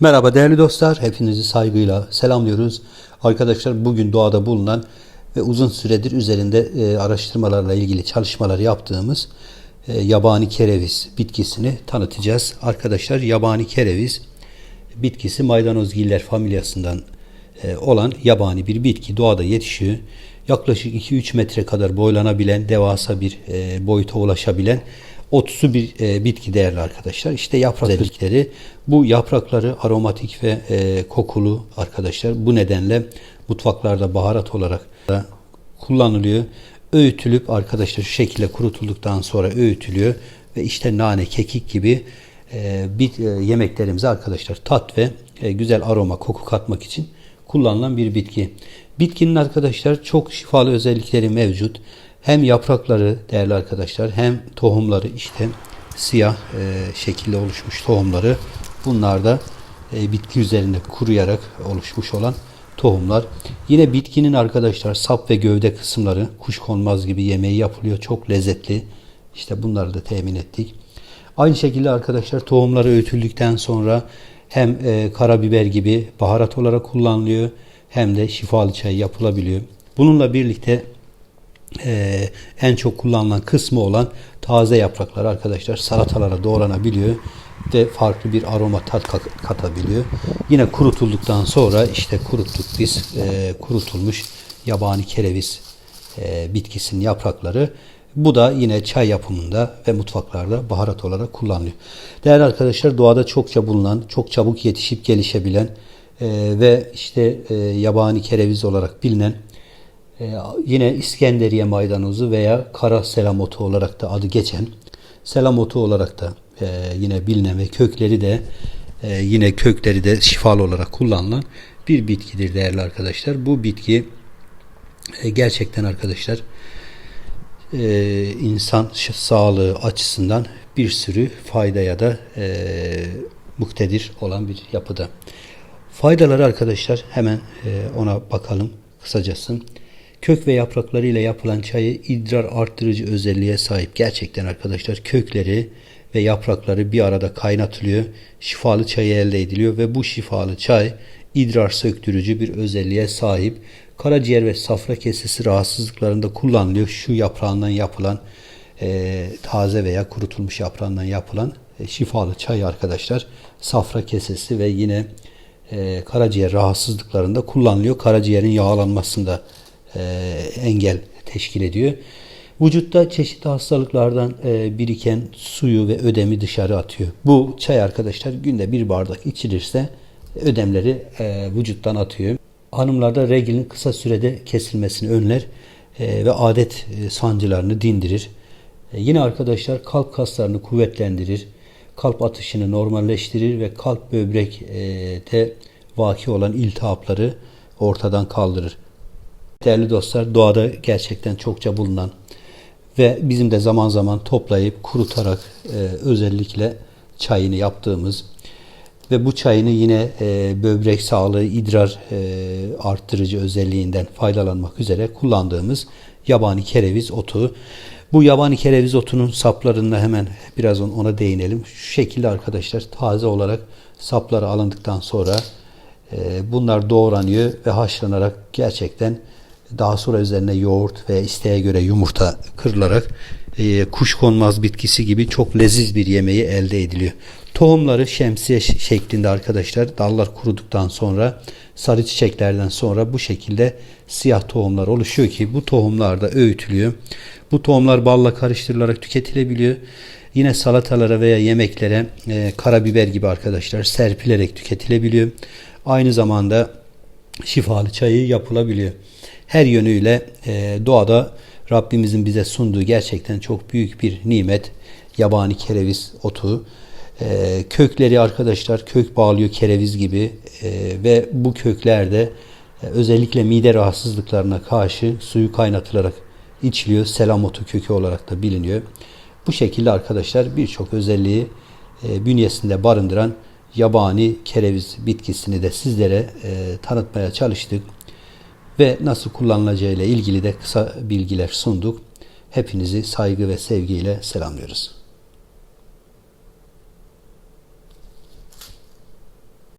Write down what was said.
Merhaba değerli dostlar, hepinizi saygıyla selamlıyoruz. Arkadaşlar bugün doğada bulunan ve uzun süredir üzerinde e, araştırmalarla ilgili çalışmalar yaptığımız e, yabani kereviz bitkisini tanıtacağız. Arkadaşlar yabani kereviz bitkisi maydanozgiller familyasından e, olan yabani bir bitki doğada yetişiyor. Yaklaşık 2-3 metre kadar boylanabilen, devasa bir boyuta ulaşabilen otsu bir e, bitki değerli arkadaşlar. İşte yaprak özellikleri. Bu yaprakları aromatik ve e, kokulu arkadaşlar. Bu nedenle mutfaklarda baharat olarak da kullanılıyor. Öğütülüp arkadaşlar şu şekilde kurutulduktan sonra öğütülüyor ve işte nane, kekik gibi e, bir e, yemeklerimize arkadaşlar tat ve e, güzel aroma, koku katmak için kullanılan bir bitki. Bitkinin arkadaşlar çok şifalı özellikleri mevcut. Hem yaprakları değerli arkadaşlar hem tohumları işte siyah e, şekilde oluşmuş tohumları bunlar da e, bitki üzerinde kuruyarak oluşmuş olan tohumlar. Yine bitkinin arkadaşlar sap ve gövde kısımları kuşkonmaz gibi yemeği yapılıyor. Çok lezzetli. İşte bunları da temin ettik. Aynı şekilde arkadaşlar tohumları öğütüldükten sonra hem e, karabiber gibi baharat olarak kullanılıyor hem de şifalı çay yapılabiliyor. Bununla birlikte e, en çok kullanılan kısmı olan taze yapraklar arkadaşlar salatalara doğranabiliyor ve farklı bir aroma tat katabiliyor. Yine kurutulduktan sonra işte kuruttuk biz e, kurutulmuş yabani kereviz e, bitkisinin yaprakları. Bu da yine çay yapımında ve mutfaklarda baharat olarak kullanılıyor. Değerli arkadaşlar doğada çokça bulunan, çok çabuk yetişip gelişebilen e, ve işte e, yabani kereviz olarak bilinen ee, yine İskenderiye maydanozu veya kara selamotu olarak da adı geçen selamotu olarak da e, yine bilinen ve kökleri de e, yine kökleri de şifalı olarak kullanılan bir bitkidir değerli arkadaşlar. Bu bitki e, gerçekten arkadaşlar e, insan sağlığı açısından bir sürü faydaya da e, muktedir olan bir yapıda. Faydaları arkadaşlar hemen e, ona bakalım kısacası. Kök ve yapraklarıyla yapılan çayı idrar arttırıcı özelliğe sahip. Gerçekten arkadaşlar kökleri ve yaprakları bir arada kaynatılıyor. Şifalı çay elde ediliyor ve bu şifalı çay idrar söktürücü bir özelliğe sahip. Karaciğer ve safra kesesi rahatsızlıklarında kullanılıyor. Şu yaprağından yapılan e, taze veya kurutulmuş yaprağından yapılan e, şifalı çay arkadaşlar. Safra kesesi ve yine e, karaciğer rahatsızlıklarında kullanılıyor. Karaciğerin yağlanmasında e, engel teşkil ediyor. Vücutta çeşitli hastalıklardan e, biriken suyu ve ödemi dışarı atıyor. Bu çay arkadaşlar günde bir bardak içilirse ödemleri e, vücuttan atıyor. Hanımlarda regilin kısa sürede kesilmesini önler ve adet sancılarını dindirir. Yine arkadaşlar kalp kaslarını kuvvetlendirir. Kalp atışını normalleştirir ve kalp böbrekte vaki olan iltihapları ortadan kaldırır. Değerli dostlar doğada gerçekten çokça bulunan ve bizim de zaman zaman toplayıp kurutarak e, özellikle çayını yaptığımız ve bu çayını yine e, böbrek sağlığı, idrar e, arttırıcı özelliğinden faydalanmak üzere kullandığımız yabani kereviz otu. Bu yabani kereviz otunun saplarında hemen biraz ona değinelim. Şu şekilde arkadaşlar taze olarak sapları alındıktan sonra e, bunlar doğranıyor ve haşlanarak gerçekten daha sonra üzerine yoğurt ve isteğe göre yumurta kırılarak e, kuşkonmaz bitkisi gibi çok leziz bir yemeği elde ediliyor. Tohumları şemsiye şeklinde arkadaşlar dallar kuruduktan sonra sarı çiçeklerden sonra bu şekilde siyah tohumlar oluşuyor ki bu tohumlar da öğütülüyor. Bu tohumlar balla karıştırılarak tüketilebiliyor. Yine salatalara veya yemeklere e, karabiber gibi arkadaşlar serpilerek tüketilebiliyor. Aynı zamanda şifalı çayı yapılabiliyor her yönüyle e, doğada Rabbimizin bize sunduğu gerçekten çok büyük bir nimet. Yabani kereviz otu. E, kökleri arkadaşlar kök bağlıyor kereviz gibi e, ve bu köklerde e, özellikle mide rahatsızlıklarına karşı suyu kaynatılarak içiliyor. Selam otu kökü olarak da biliniyor. Bu şekilde arkadaşlar birçok özelliği bünyesinde barındıran yabani kereviz bitkisini de sizlere tanıtmaya çalıştık ve nasıl kullanılacağı ile ilgili de kısa bilgiler sunduk. Hepinizi saygı ve sevgiyle selamlıyoruz.